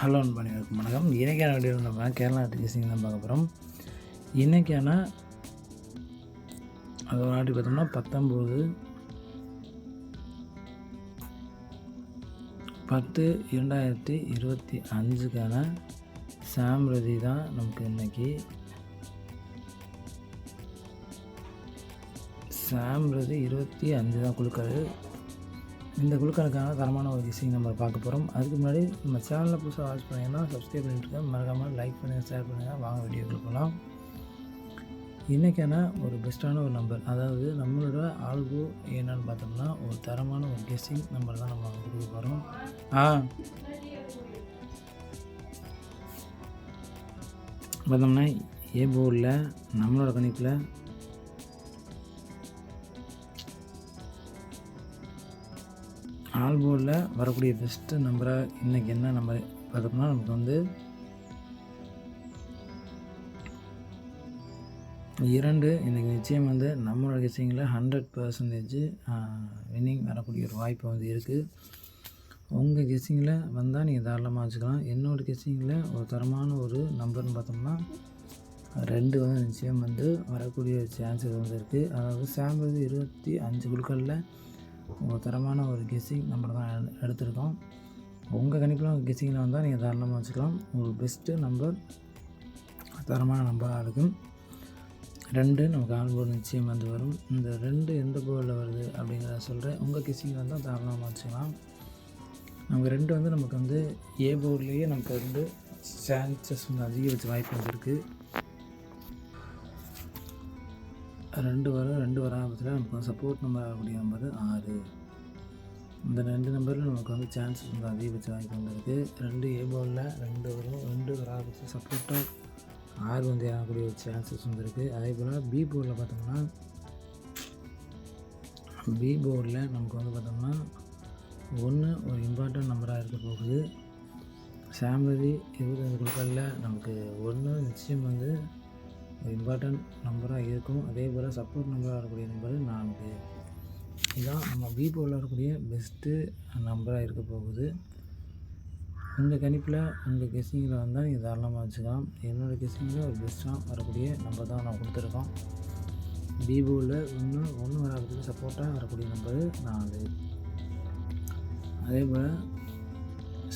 Hello அன்பணிகளுக்கு வணக்கம். இன்றைக்கான video நம்ம கேரளா விஷயம் தான் பார்க்க போகிறோம் இன்றைக்கான அது ஒரு நாட்டி பார்த்தோம்னா பத்தொம்போது பத்து இரண்டாயிரத்தி இருபத்தி அஞ்சுக்கான சாம்ரதி தான் நமக்கு இன்னைக்கு சாம்ரதி இருபத்தி அஞ்சு தான் குழுக்கள் இந்த குழுக்களுக்கான தரமான ஒரு விஷயம் நம்ம பார்க்க போகிறோம் அதுக்கு முன்னாடி நம்ம சேனலில் புதுசாக வாட்ச் பண்ணிங்கன்னா சப்ஸ்கிரைப் பண்ணிட்டுருக்கேன் மறக்காமல் லைக் பண்ணுங்கள் ஷேர் பண்ணுங்கள் வாங்க வீடியோக்குள்ள போகலாம் இன்றைக்கான ஒரு பெஸ்ட்டான ஒரு நம்பர் அதாவது நம்மளோட ஆல்போ என்னன்னு பார்த்தோம்னா ஒரு தரமான ஒரு கெஸ்டிங் நம்பர் தான் நம்ம கொடுக்க போகிறோம் ஆ. பார்த்தோம்னா ஏ போர்டில் நம்மளோட கணிப்பில் ஆல் போர்டில் வரக்கூடிய பெஸ்ட்டு நம்பராக இன்றைக்கி என்ன நம்பர் பார்த்தோம்னா நமக்கு வந்து இரண்டு இன்றைக்கி நிச்சயம் வந்து நம்மளோட விஷயங்களில் ஹண்ட்ரட் பர்சன்டேஜ் வின்னிங் வரக்கூடிய ஒரு வாய்ப்பு வந்து இருக்குது உங்கள் கெஸ்ஸிங்கில் வந்தால் நீங்கள் தாராளமாக வச்சுக்கலாம். என்னோடய கெஸ்ஸிங்கில் ஒரு தரமான ஒரு நம்பர்னு பார்த்தோம்னா ரெண்டு வந்து நிச்சயம் வந்து வரக்கூடிய சான்சஸ் வந்து இருக்குது அதாவது சாம்பிள் இருபத்தி அஞ்சு குழுக்களில் ஒரு தரமான ஒரு கெஸ்ஸிங் நம்பர் தான் எடுத்திருக்கோம். உங்கள் கணிப்பில் கெஸ்ஸிங்கில் வந்தால் நீங்கள் தாராளமாக வச்சுக்கலாம். ஒரு பெஸ்ட்டு நம்பர் தரமான நம்பராக இருக்கும். ரெண்டு நமக்கு ஆல் நிச்சயம் வந்து வரும். இந்த ரெண்டு எந்த போர்டில் வருது அப்படிங்கிறத சொல்கிறேன் உங்கள் கெஸ்ஸிங்கில் வந்தால் தாராளமாக வச்சுக்கலாம். நமக்கு ரெண்டு வந்து நமக்கு வந்து ஏ போர்ட்லேயே நமக்கு வந்து சான்சஸ் வந்து அதிகபட்ச வாய்ப்பு வந்துருக்குது ரெண்டு வர ரெண்டு வராபத்தில் நமக்கு வந்து சப்போர்ட் நம்பர் ஆகக்கூடிய நம்பர் ஆறு. இந்த ரெண்டு நம்பரில் நமக்கு வந்து சான்சஸ் வந்து அதிகபட்ச வாய்ப்பு வந்திருக்கு ரெண்டு ஏ ரெண்டு வரும் ரெண்டு வராபத்தில் சப்போர்ட்டாக ஆறு வந்து ஏறக்கூடிய ஒரு சான்சஸ் வந்துருக்கு அதே போல் பி போர்டில் பார்த்தோம்னா பி போர்டில் நமக்கு வந்து பார்த்தோம்னா ஒன்று ஒரு இம்பார்ட்டன்ட் நம்பராக இருக்க போகுது. சாம்பதி இருபத்தஞ்சு குழுக்களில் நமக்கு ஒன்று நிச்சயம் வந்து ஒரு இம்பார்ட்டன்ட் நம்பராக இருக்கும். அதே போல் சப்போர்ட் நம்பராக இருக்கக்கூடிய நம்பர் நான்கு. இதுதான் நம்ம பி போர்டில் இருக்கக்கூடிய பெஸ்ட்டு நம்பராக இருக்க போகுது. உங்கள் கணிப்பில் உங்கள் கெஸ்டிங்கில் வந்தால் நீங்கள் தாராளமாக வச்சுக்கலாம். என்னோடய கெஸ்டிங்கில் ஒரு பெஸ்ட்டாக வரக்கூடிய நம்பர் தான் நான் கொடுத்துருக்கோம். பிபோவில் ஒன்று ஒன்று வராதுக்கு சப்போர்ட்டாக வரக்கூடிய நம்பர் நாலு அதே போல்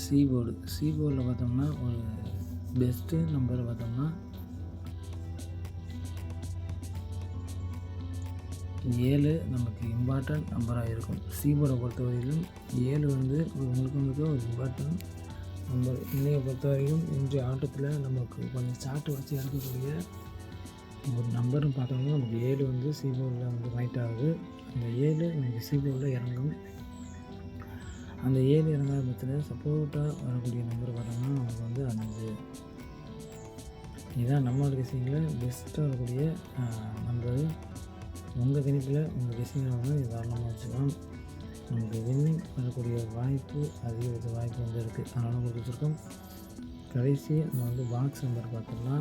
சி போர்டு சி போர்டில் பார்த்தோம்னா ஒரு பெஸ்ட்டு நம்பர் பார்த்தோம்னா ஏழு நமக்கு இம்பார்ட்டண்ட் நம்பராக இருக்கும். சீபோர்டை பொறுத்தவரையிலும் ஏழு வந்து உங்களுக்கு வந்து ஒரு இம்பார்ட்டண்ட் நம்பர் இன்னையை பொறுத்த வரைக்கும் இன்றைய ஆட்டத்தில் நமக்கு கொஞ்சம் சாட்டு வச்சு எடுக்கக்கூடிய ஒரு நம்பர்னு பார்த்தோம்னா நமக்கு ஏழு வந்து சீபோர்டில் வந்து ரைட் ஆகுது. அந்த ஏழு நமக்கு சீபோர்டில் இறங்கும். அந்த ஏழு இறங்காத பட்சத்தில் சப்போர்ட்டாக வரக்கூடிய நம்பர் பார்த்தோம்னா நமக்கு வந்து அஞ்சு. இதுதான் நம்மளோட விஷயங்களில் பெஸ்ட்டாக வரக்கூடிய நம்பர் உங்கள் கணிப்பில் உங்கள் கெஸிங்கில் வந்து தாராளமாக வச்சுக்கலாம். நமக்கு வின்னிங் பண்ணக்கூடிய வாய்ப்பு அதிகபட்ச வாய்ப்பு வந்து இருக்குது அதனால் உங்களுக்கு வச்சுருக்கோம். கடைசி நம்ம வந்து பாக்ஸ் நம்பர் பார்த்தோம்னா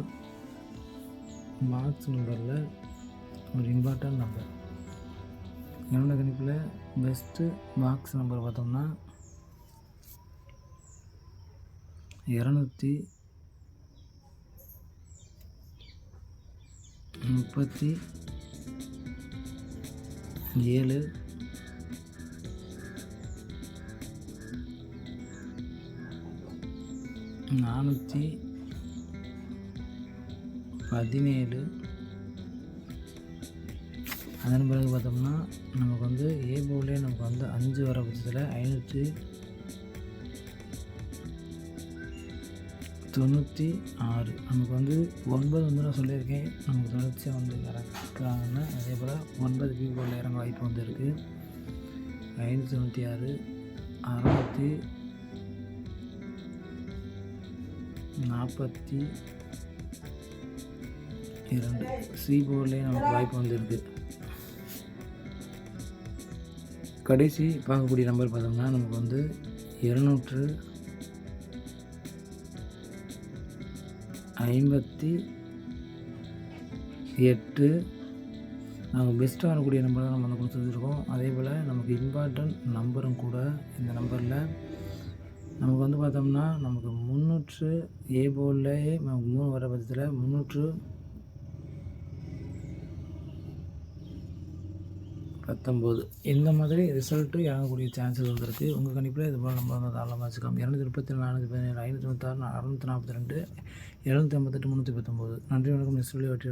பாக்ஸ் நம்பரில் ஒரு இம்பார்ட்டன்ட் நம்பர் என்னோடய கணிப்பில் பெஸ்ட்டு பாக்ஸ் நம்பர் பார்த்தோம்னா இரநூத்தி முப்பத்தி ஏழு. நானூற்றி பதினேழு. அதன் பிறகு பார்த்தோம்னா நமக்கு வந்து ஏ போலே நமக்கு வந்து அஞ்சு வர பட்சத்தில் ஐநூற்றி தொண்ணூற்றி ஆறு. நமக்கு வந்து ஒன்பது வந்து நான் சொல்லியிருக்கேன். நமக்கு தொடர்ச்சியாக வந்து இறக்குறாங்கன்னு அதே போல் ஒன்பது பி இறங்க வாய்ப்பு வந்து இருக்குது ஐநூற்றி தொண்ணூற்றி ஆறு. அறுநூற்றி நாற்பத்தி இரண்டு. சி போர்ட்லேயே நமக்கு வாய்ப்பு வந்துருக்கு. கடைசி பார்க்கக்கூடிய நம்பர் பார்த்தோம்னா நமக்கு வந்து இருநூற்று ஐம்பத்தி எட்டு. நாங்கள் பெஸ்ட்டாக வரக்கூடிய நம்பர் தான் நம்ம வந்து கொடுத்துருக்கோம் அதே போல் நமக்கு இம்பார்ட்டன்ட் நம்பரும் கூட இந்த நம்பரில் நமக்கு வந்து பார்த்தோம்னா நமக்கு முந்நூற்று ஏ போர்ட்லேயே நமக்கு மூணு வர பட்சத்தில் முந்நூற்று பத்தொம்போது. இந்த மாதிரி ரிசல்ட்டு இறங்கக்கூடிய சான்சஸ் வந்திருக்கு உங்கள் கணிப்பில் இது போல் நம்ம வந்து தாராளமாக வச்சுக்கலாம். இரநூத்தி முப்பத்தி நானூற்றி பதினேழு ஐநூற்றி முப்பத்தாறு அறுநூற்றி நாற்பத்தி ரெண்டு எழுநூற்றி ஐம்பத்தெட்டு முந்நூற்றி பத்தொம்போது. நன்றி வணக்கம். நெக்ஸ்ட் வெற்றி